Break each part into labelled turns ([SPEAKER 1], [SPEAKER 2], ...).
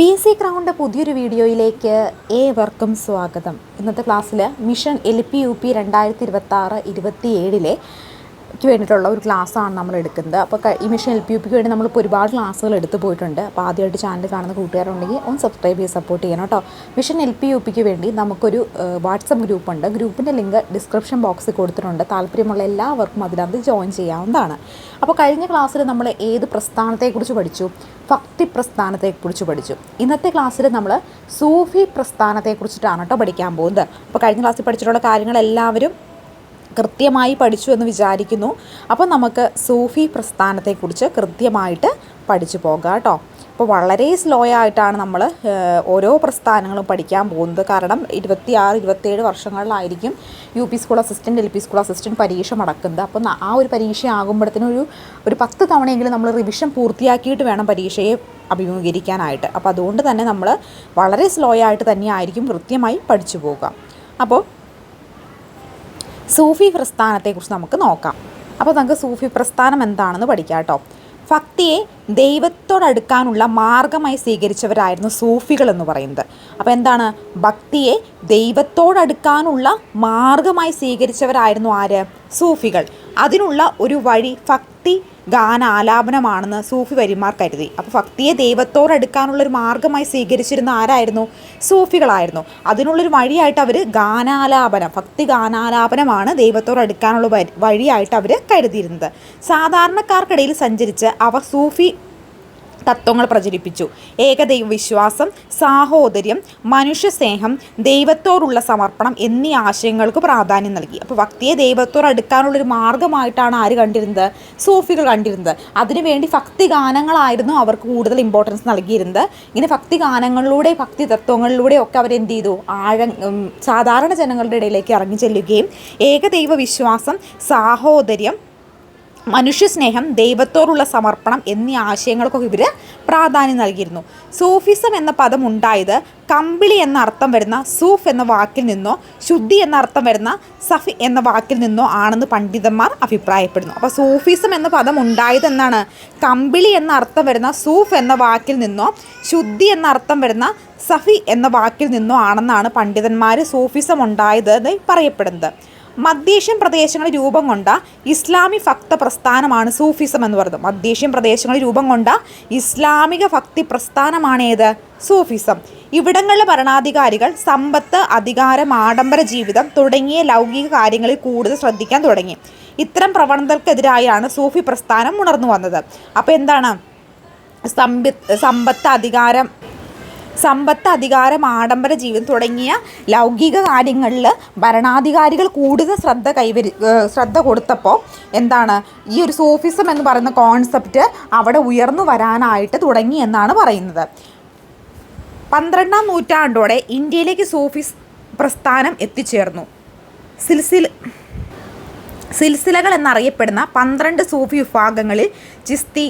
[SPEAKER 1] P S C crowned പുതിയൊരു വീഡിയോയിലേക്ക് ഏവർക്കും സ്വാഗതം. ഇന്നത്തെ ക്ലാസ്സിൽ mission L P U P രണ്ടായിരത്തി ഇരുപത്തി ആറ് ഇരുപത്തി ഏഴിലെ വേണ്ടിയിട്ടുള്ള ഒരു ക്ലാസ്സാണ് നമ്മൾ എടുക്കുന്നത്. അപ്പോൾ ഈ മിഷൻ എൽ പി യു പിക്ക് വേണ്ടി നമ്മളിപ്പോൾ ഒരുപാട് ക്ലാസ്സുകൾ എടുത്തു പോയിട്ടുണ്ട്. അപ്പോൾ ആദ്യമായിട്ട് ചാനൽ കാണുന്ന കൂട്ടുകാരുണ്ടെങ്കിൽ ഒന്ന് സബ്സ്ക്രൈബ് ചെയ്ത് സപ്പോർട്ട് ചെയ്യണം കേട്ടോ. മിഷൻ എൽ പി യു പിക്ക് വേണ്ടി നമുക്കൊരു വാട്സപ്പ് ഗ്രൂപ്പുണ്ട് ഗ്രൂപ്പിന്റെ ലിങ്ക് ഡിസ്ക്രിപ്ഷൻ ബോക്സിൽ കൊടുത്തിട്ടുണ്ട്. താല്പര്യമുള്ള എല്ലാവർക്കും അതിനകത്ത് ജോയിൻ ചെയ്യാവുന്നതാണ്. അപ്പോൾ കഴിഞ്ഞ ക്ലാസ്സിൽ നമ്മൾ ഏത് പ്രസ്ഥാനത്തെക്കുറിച്ച് പഠിച്ചു? ഭക്തി പ്രസ്ഥാനത്തെക്കുറിച്ച് പഠിച്ചു. ഇന്നത്തെ ക്ലാസ്സിൽ നമ്മൾ സൂഫി പ്രസ്ഥാനത്തെക്കുറിച്ചിട്ടാണ് കേട്ടോ പഠിക്കാൻ പോകുന്നത്. അപ്പോൾ കഴിഞ്ഞ ക്ലാസ്സിൽ പഠിച്ചിട്ടുള്ള കാര്യങ്ങൾ എല്ലാവരും കൃത്യമായി പഠിച്ചു എന്ന് വിചാരിക്കുന്നു. അപ്പോൾ നമുക്ക് സൂഫി പ്രസ്ഥാനത്തെക്കുറിച്ച് കൃത്യമായിട്ട് പഠിച്ചു പോകാം കേട്ടോ. അപ്പോൾ വളരെ സ്ലോ ആയിട്ടാണ് നമ്മൾ ഓരോ പ്രസ്ഥാനങ്ങളും പഠിക്കാൻ പോകുന്നത്. കാരണം ഇരുപത്തി ആറ് ഇരുപത്തേഴ് വർഷങ്ങളിലായിരിക്കും U P school assistant L P school assistant പരീക്ഷ നടക്കുന്നത് അപ്പോൾ ആ ഒരു പരീക്ഷ ആകുമ്പോഴത്തേനും ഒരു ഒരു പത്ത് തവണയെങ്കിലും നമ്മൾ റിവിഷൻ പൂർത്തിയാക്കിയിട്ട് വേണം പരീക്ഷയെ അഭിമുഖീകരിക്കാനായിട്ട്. അപ്പോൾ അതുകൊണ്ട് തന്നെ നമ്മൾ വളരെ സ്ലോ ആയിട്ട് തന്നെയായിരിക്കും കൃത്യമായി പഠിച്ചു പോകുക അപ്പോൾ സൂഫി പ്രസ്ഥാനത്തെക്കുറിച്ച് നമുക്ക് നോക്കാം. അപ്പോൾ നമുക്ക് സൂഫി പ്രസ്ഥാനം എന്താണെന്ന് പഠിക്കാം കേട്ടോ. ഭക്തിയെ ദൈവത്തോടടുക്കാനുള്ള മാർഗമായി സ്വീകരിച്ചവരായിരുന്നു സൂഫികൾ എന്ന് പറയുന്നത്. അപ്പോൾ എന്താണ്? ഭക്തിയെ ദൈവത്തോടടുക്കാനുള്ള മാർഗമായി സ്വീകരിച്ചവരായിരുന്നു ആര്? സൂഫികൾ. അതിനുള്ള ഒരു വഴി ഭക്തി ഗാനാലാപനമാണെന്ന് സൂഫി വരിമാർ കരുതി. അപ്പോൾ ഭക്തിയെ ദൈവത്തോടടുക്കാനുള്ള ഒരു മാർഗമായി സ്വീകരിച്ചിരുന്ന ആരായിരുന്നു? സൂഫികളായിരുന്നു. അതിനുള്ളൊരു വഴിയായിട്ട് അവർ ഗാനാലാപനം ഭക്തി ഗാനാലാപനമാണ് ദൈവത്തോടടുക്കാനുള്ള വഴി- വഴിയായിട്ട് അവർ കരുതിയിരുന്നത്. സാധാരണക്കാർക്കിടയിൽ സഞ്ചരിച്ച് അവർ സൂഫി തത്വങ്ങൾ പ്രചരിപ്പിച്ചു. ഏകദൈവ വിശ്വാസം സാഹോദര്യം മനുഷ്യസ്നേഹം ദൈവത്തോടുള്ള സമർപ്പണം എന്നീ ആശയങ്ങൾക്ക് പ്രാധാന്യം നൽകി. അപ്പോൾ ഭക്തിയെ ദൈവത്തോട് അടുക്കാനുള്ള ഒരു മാർഗമായിട്ടാണ് ആര് കണ്ടിരുന്നത്? സൂഫികൾ കണ്ടിരുന്നത്. അതിനുവേണ്ടി ഭക്തി ഗാനങ്ങളായിരുന്നു അവർക്ക് കൂടുതൽ ഇമ്പോർട്ടൻസ് നൽകിയിരുന്നത്. ഇങ്ങനെ ഭക്തി ഗാനങ്ങളിലൂടെ ഭക്തി തത്വങ്ങളിലൂടെ ഒക്കെ അവരെന്ത് ചെയ്തു? ആഴ സാധാരണ ജനങ്ങളുടെ ഇടയിലേക്ക് ഇറങ്ങി ചെല്ലുകയും ഏകദൈവ വിശ്വാസം സാഹോദര്യം മനുഷ്യസ്നേഹം ദൈവത്തോടുള്ള സമർപ്പണം എന്നീ ആശയങ്ങൾക്കൊക്കെ ഇവർ പ്രാധാന്യം നൽകിയിരുന്നു. സൂഫിസം എന്ന പദം ഉണ്ടായത് കമ്പിളി എന്ന അർത്ഥം വരുന്ന സൂഫ് എന്ന വാക്കിൽ നിന്നോ ശുദ്ധി എന്ന അർത്ഥം വരുന്ന സഫി എന്ന വാക്കിൽ നിന്നോ ആണെന്ന് പണ്ഡിതന്മാർ അഭിപ്രായപ്പെടുന്നു. അപ്പോൾ സൂഫിസം എന്ന പദം ഉണ്ടായത് എന്നാണ്. കമ്പിളി എന്ന അർത്ഥം വരുന്ന സൂഫ് എന്ന വാക്കിൽ നിന്നോ ശുദ്ധി എന്ന അർത്ഥം വരുന്ന സഫി എന്ന വാക്കിൽ നിന്നോ ആണെന്നാണ് പണ്ഡിതന്മാർ സൂഫിസം ഉണ്ടായത് പറയപ്പെടുന്നത്. മധ്യേഷ്യൻ പ്രദേശങ്ങളിൽ രൂപം കൊണ്ട ഇസ്ലാമി ഭക്ത പ്രസ്ഥാനമാണ് സൂഫിസം എന്ന് പറയുന്നത്. മധ്യേഷ്യൻ പ്രദേശങ്ങളിൽ രൂപം കൊണ്ട ഇസ്ലാമിക ഭക്തി പ്രസ്ഥാനമാണ് ഏത്? സൂഫിസം. ഇവിടങ്ങളിലെ ഭരണാധികാരികൾ സമ്പത്ത് അധികാരം ആഡംബര ജീവിതം തുടങ്ങിയ ലൗകിക കാര്യങ്ങളിൽ കൂടുതൽ ശ്രദ്ധിക്കാൻ തുടങ്ങി. ഇത്തരം പ്രവണതകൾക്കെതിരായാണ് സൂഫി പ്രസ്ഥാനം ഉണർന്നു വന്നത്. അപ്പോൾ എന്താണ്? സമ്പി സമ്പത്ത് അധികാരം സമ്പത്ത് അധികാരം ആഡംബര ജീവിതം തുടങ്ങിയ ലൗകിക കാര്യങ്ങളിൽ ഭരണാധികാരികൾ കൂടുതൽ ശ്രദ്ധ കൈവരി ശ്രദ്ധ കൊടുത്തപ്പോൾ എന്താണ് ഈ ഒരു സോഫിസം എന്ന് പറയുന്ന കോൺസെപ്റ്റ് അവിടെ ഉയർന്നു വരാനായിട്ട് തുടങ്ങി എന്നാണ് പറയുന്നത്. പന്ത്രണ്ടാം നൂറ്റാണ്ടോടെ ഇന്ത്യയിലേക്ക് സൂഫിസ് പ്രസ്ഥാനം എത്തിച്ചേർന്നു. സിൽസിൽ സിൽസിലകൾ എന്നറിയപ്പെടുന്ന പന്ത്രണ്ട് സൂഫി വിഭാഗങ്ങളിൽ ചിസ്തി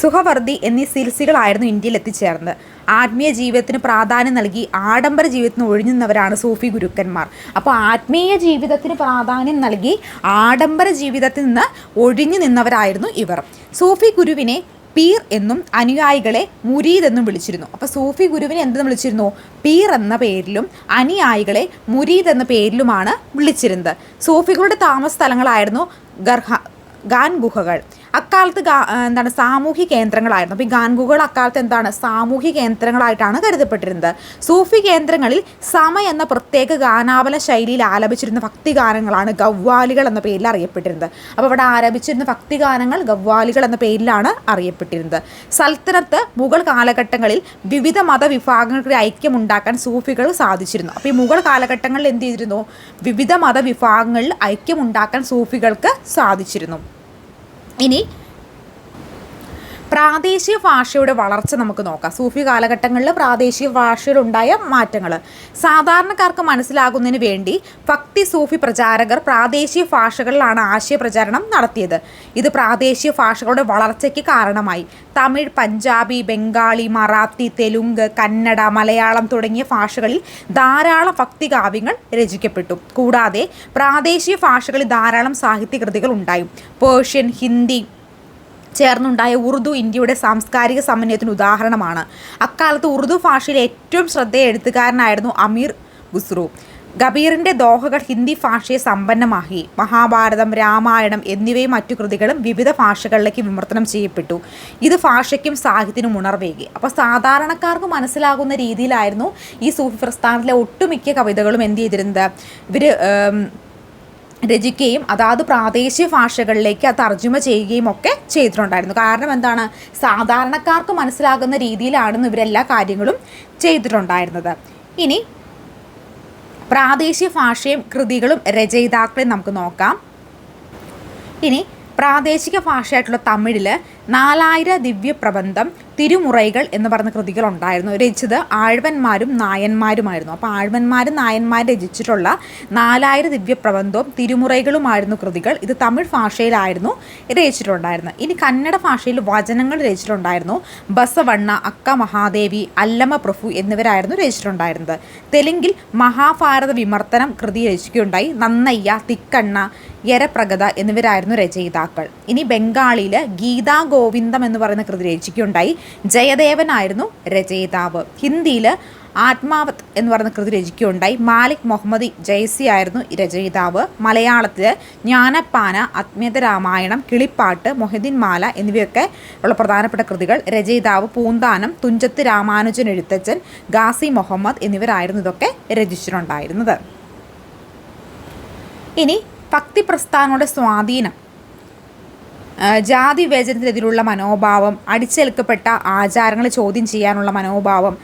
[SPEAKER 1] സുഹവർദി എന്നീ സിൽസികളായിരുന്നു ഇന്ത്യയിൽ എത്തിച്ചേർന്നത്. ആത്മീയ ജീവിതത്തിന് പ്രാധാന്യം നൽകി ആഡംബര ജീവിതത്തിന് ഒഴിഞ്ഞുന്നവരാണ് സൂഫി ഗുരുക്കന്മാർ. അപ്പോൾ ആത്മീയ ജീവിതത്തിന് പ്രാധാന്യം നൽകി ആഡംബര ജീവിതത്തിൽ നിന്ന് ഒഴിഞ്ഞു നിന്നവരായിരുന്നു ഇവർ. സൂഫി ഗുരുവിനെ പീർ എന്നും അനുയായികളെ മുരീദ് എന്നും വിളിച്ചിരുന്നു. അപ്പോൾ സൂഫി ഗുരുവിനെ എന്തെന്ന് വിളിച്ചിരുന്നു? പീർ എന്ന പേരിലും അനുയായികളെ മുരീദ് എന്ന പേരിലുമാണ് വിളിച്ചിരുന്നത്. സൂഫികളുടെ താമസ സ്ഥലങ്ങളായിരുന്നു ഗർഹ ഗാൻ ഗുഹകൾ അക്കാലത്ത് എന്താണ് സാമൂഹ്യ കേന്ദ്രങ്ങളായിരുന്നു. അപ്പോൾ ഈ ഗാൻഗുകൾ അക്കാലത്ത് എന്താണ് സാമൂഹ്യ കേന്ദ്രങ്ങളായിട്ടാണ് കരുതപ്പെട്ടിരുന്നത്. സൂഫി കേന്ദ്രങ്ങളിൽ സമ എന്ന പ്രത്യേക ഗാനാവല ശൈലിയിൽ ആലപിച്ചിരുന്ന ഭക്തിഗാനങ്ങളാണ് ഗവ്വാലികൾ എന്ന പേരിൽ അറിയപ്പെട്ടിരുന്നത്. അപ്പോൾ അവിടെ ആലപിച്ചിരുന്ന ഭക്തിഗാനങ്ങൾ ഗവ്വാലികൾ എന്ന പേരിലാണ് അറിയപ്പെട്ടിരുന്നത്. സൽത്തനത്ത് മുഗൾ കാലഘട്ടങ്ങളിൽ വിവിധ മതവിഭാഗങ്ങൾക്ക് ഐക്യമുണ്ടാക്കാൻ സൂഫികൾ സാധിച്ചിരുന്നു. അപ്പോൾ ഈ മുഗൾ കാലഘട്ടങ്ങളിൽ എന്ത് ചെയ്തിരുന്നു? വിവിധ മതവിഭാഗങ്ങളിൽ ഐക്യമുണ്ടാക്കാൻ സൂഫികൾക്ക് സാധിച്ചിരുന്നു. ഇനി പ്രാദേശിക ഭാഷയുടെ വളർച്ച നമുക്ക് നോക്കാം. സൂഫി കാലഘട്ടങ്ങളിൽ പ്രാദേശിക ഭാഷയിലുണ്ടായ മാറ്റങ്ങൾ. സാധാരണക്കാർക്ക് മനസ്സിലാകുന്നതിന് വേണ്ടി ഭക്തി സൂഫി പ്രചാരകർ പ്രാദേശിക ഭാഷകളിലാണ് ആശയപ്രചാരണം നടത്തിയത്. ഇത് പ്രാദേശിക ഭാഷകളുടെ വളർച്ചയ്ക്ക് കാരണമായി. തമിഴ് പഞ്ചാബി ബംഗാളി മറാത്തി തെലുങ്ക് കന്നഡ മലയാളം തുടങ്ങിയ ഭാഷകളിൽ ധാരാളം ഭക്തി കാവ്യങ്ങൾ രചിക്കപ്പെട്ടു. കൂടാതെ പ്രാദേശിക ഭാഷകളിൽ ധാരാളം സാഹിത്യകൃതികൾ ഉണ്ടായി. പേർഷ്യൻ ഹിന്ദി ചേർന്നുണ്ടായ ഉറുദു ഇന്ത്യയുടെ സാംസ്കാരിക സമന്വയത്തിന് ഉദാഹരണമാണ്. അക്കാലത്ത് ഉറുദു ഭാഷയിലെ ഏറ്റവും ശ്രദ്ധേയ എഴുത്തുകാരനായിരുന്നു അമീർ ഖുസ്രു. ഗബീറിന്റെ ദോഹകൾ ഹിന്ദി ഭാഷയെ സമ്പന്നമാക്കി. മഹാഭാരതം രാമായണം എന്നിവയും മറ്റു കൃതികളും വിവിധ ഭാഷകളിലേക്ക് വിമർത്തനം ചെയ്യപ്പെട്ടു. ഇത് ഭാഷയ്ക്കും സാഹിത്യത്തിനും ഉണർവേകി. അപ്പോൾ സാധാരണക്കാർക്ക് മനസ്സിലാകുന്ന രീതിയിലായിരുന്നു ഈ സൂഫി പ്രസ്ഥാനത്തിലെ ഒട്ടുമിക്ക കവിതകളും എന്ത് ചെയ്തിരുന്നത്? ഇവർ രചിക്കുകയും അതാത് പ്രാദേശിക ഭാഷകളിലേക്ക് തർജമ ചെയ്യുകയും ഒക്കെ ചെയ്തിട്ടുണ്ടായിരുന്നു. കാരണം എന്താണ്? സാധാരണക്കാർക്ക് മനസ്സിലാകുന്ന രീതിയിലാണ് ഇവരെല്ലാ കാര്യങ്ങളും ചെയ്തിട്ടുണ്ടായിരുന്നത്. ഇനി പ്രാദേശിക ഭാഷയും കൃതികളും രചയിതാക്കളെയും നമുക്ക് നോക്കാം. ഇനി പ്രാദേശിക ഭാഷയായിട്ടുള്ള തമിഴിൽ നാലായിര ദിവ്യപ്രബന്ധം തിരുമുറൈകൾ എന്ന് പറഞ്ഞ കൃതികൾ ഉണ്ടായിരുന്നു. രചിച്ചത് ആഴ്വന്മാരും നായന്മാരുമായിരുന്നു. അപ്പോൾ ആഴ്വന്മാരും നായന്മാരും രചിച്ചിട്ടുള്ള നാലായിര ദിവ്യപ്രബന്ധവും തിരുമുറൈകളുമായിരുന്നു കൃതികൾ. ഇത് തമിഴ് ഭാഷയിലായിരുന്നു രചിച്ചിട്ടുണ്ടായിരുന്നത്. ഇനി കന്നഡ ഭാഷയിൽ വചനങ്ങൾ രചിച്ചിട്ടുണ്ടായിരുന്നു. ബസവണ്ണ അക്ക മഹാദേവി അല്ലമ്മ പ്രഭു എന്നിവരായിരുന്നു രചിച്ചിട്ടുണ്ടായിരുന്നത്. തെലുങ്കിൽ മഹാഭാരത വിമർത്തനം കൃതി രചിക്കുകയുണ്ടായി. നന്നയ്യ തിക്കണ്ണ യരപ്രഗത എന്നിവരായിരുന്നു രചയിതാക്കൾ. ഇനി ബംഗാളിയിൽ ഗീതാ ഗോവിന്ദം എന്ന് പറയുന്ന കൃതി രചിക്കുകയുണ്ടായി. ജയദേവനായിരുന്നു രചയിതാവ്. ഹിന്ദിയിൽ ആത്മാവത് എന്ന് പറയുന്ന കൃതി രചിക്കുകയുണ്ടായി. മാലിക് മുഹമ്മദി ജയ്സി ആയിരുന്നു രചയിതാവ്. മലയാളത്തിൽ ജ്ഞാനപ്പാന അത്മീയത രാമായണം കിളിപ്പാട്ട് മൊഹിദ്ദീൻ മാല എന്നിവയൊക്കെ ഉള്ള പ്രധാനപ്പെട്ട കൃതികൾ. രചയിതാവ് പൂന്താനം തുഞ്ചത്ത് രാമാനുജൻ എഴുത്തച്ഛൻ ഗാസി മുഹമ്മദ് എന്നിവരായിരുന്നു ഇതൊക്കെ രചിച്ചിട്ടുണ്ടായിരുന്നത്. ഇനി ഭക്തി പ്രസ്ഥാനങ്ങളുടെ സ്വാധീനം. ജാതി വിവേചനത്തിനെതിരുള്ള മനോഭാവം അടിച്ചേൽക്കപ്പെട്ട ആചാരങ്ങൾ ചോദ്യം ചെയ്യാനുള്ള മനോഭാവം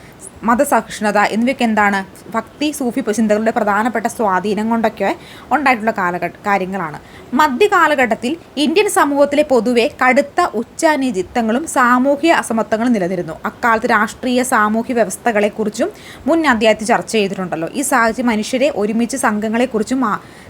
[SPEAKER 1] മതസഹിഷ്ണുത എന്നിവയ്ക്ക് എന്താണ് ഭക്തി സൂഫി ചിന്തകളുടെ പ്രധാനപ്പെട്ട സ്വാധീനം കൊണ്ടൊക്കെ ഉണ്ടായിട്ടുള്ള കാലഘട്ട കാര്യങ്ങളാണ്. മധ്യകാലഘട്ടത്തിൽ ഇന്ത്യൻ സമൂഹത്തിലെ പൊതുവെ കടുത്ത ഉച്ചാനിചിത്തങ്ങളും സാമൂഹ്യ അസമത്വങ്ങളും നിലനിരുന്നു അക്കാലത്ത് രാഷ്ട്രീയ സാമൂഹ്യ വ്യവസ്ഥകളെക്കുറിച്ചും മുൻ അധ്യായത്തിൽ ചർച്ച ചെയ്തിട്ടുണ്ടല്ലോ. ഈ സാഹചര്യം മനുഷ്യരെ ഒരുമിച്ച് സംഘങ്ങളെക്കുറിച്ചും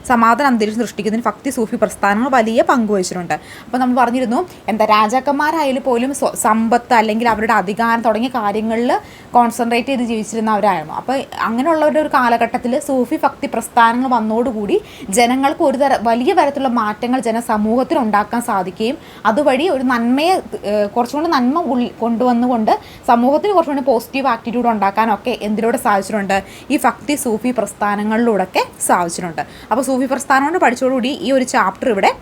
[SPEAKER 1] സമാധാന അന്തരീക്ഷം സൃഷ്ടിക്കുന്നതിന് ഭക്തി സൂഫി പ്രസ്ഥാനങ്ങൾ വലിയ പങ്ക് വഹിച്ചിട്ടുണ്ട്. അപ്പോൾ നമ്മൾ പറഞ്ഞിരുന്നു എന്താ രാജാക്കന്മാരായാലും പോലും സമ്പത്ത് അല്ലെങ്കിൽ അവരുടെ അധികാരം തുടങ്ങിയ കാര്യങ്ങളിൽ കോൺസെൻട്രേറ്റ് ചെയ്ത് ജീവിച്ചിരുന്നവരായിരുന്നു അപ്പോൾ അങ്ങനെയുള്ളവരുടെ ഒരു കാലഘട്ടത്തിൽ സൂഫി ഭക്തി പ്രസ്ഥാനങ്ങൾ വന്നതോടുകൂടി ജനങ്ങൾക്ക് ഒരു തര വലിയ തരത്തിലുള്ള മാറ്റങ്ങൾ ജനസമൂഹത്തിൽ ഉണ്ടാക്കാൻ സാധിക്കുകയും അതുവഴി ഒരു നന്മയെ കുറച്ചുകൂടി കുറച്ചും കൂടി നന്മ കൊണ്ടുവന്നുകൊണ്ട് സമൂഹത്തിന് കുറച്ചും കൂടി പോസിറ്റീവ് ആറ്റിറ്റ്യൂഡ് ഉണ്ടാക്കാനൊക്കെ എന്തിലൂടെ സാധിച്ചിട്ടുണ്ട്? ഈ ഭക്തി സൂഫി പ്രസ്ഥാനങ്ങളിലൂടെ ഒക്കെ സാധിച്ചിട്ടുണ്ട്. അപ്പോൾ സൂഫി പ്രസ്ഥാനം കൊണ്ട് പഠിച്ചതോടുകൂടി ഈ ഒരു ചാപ്റ്റർ ഇവിടെ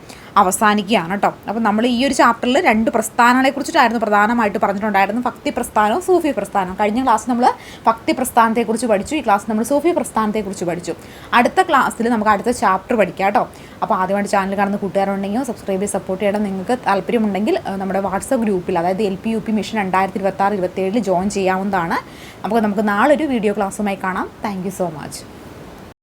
[SPEAKER 1] അവസാനിക്കുകയാണ് കേട്ടോ. അപ്പോൾ നമ്മൾ ഈ ഒരു ചാപ്റ്ററിൽ രണ്ട് പ്രസ്ഥാനങ്ങളെ കുറിച്ചിട്ടായിരുന്നു പ്രധാനമായിട്ട് പറഞ്ഞിട്ടുണ്ടായിരുന്നു ഭക്തി പ്രസ്ഥാനവും സൂഫി പ്രസ്ഥാനവും. കഴിഞ്ഞ ക്ലാസ് നമ്മൾ ഭക്തി പ്രസ്ഥാനത്തെക്കുറിച്ച് പഠിച്ചു. ഈ ക്ലാസ് നമ്മൾ സൂഫി പ്രസ്ഥാനത്തെക്കുറിച്ച് പഠിച്ചു. അടുത്ത ക്ലാസ്സിൽ നമുക്ക് അടുത്ത ചാപ്റ്റർ പഠിക്കാം കേട്ടോ. അപ്പോൾ ആദ്യമായിട്ട് ചാനൽ കാണുന്ന കൂട്ടുകാരുണ്ടെങ്കിൽ സബ്സ്ക്രൈബ് ചെയ്ത് സപ്പോർട്ട് ചെയ്യണം. നിങ്ങൾക്ക് താല്പര്യമുണ്ടെങ്കിൽ നമ്മുടെ വാട്സപ്പ് ഗ്രൂപ്പിൽ അതായത് L P U P mission രണ്ടായിരത്തി ഇരുപത്തി ആറ് ഇരുപത്തേഴിൽ ജോയിൻ ചെയ്യാവുന്നതാണ്. അപ്പോൾ നമുക്ക് നാളെ ഒരു വീഡിയോ ക്ലാസ്സുമായി കാണാം. Thank so much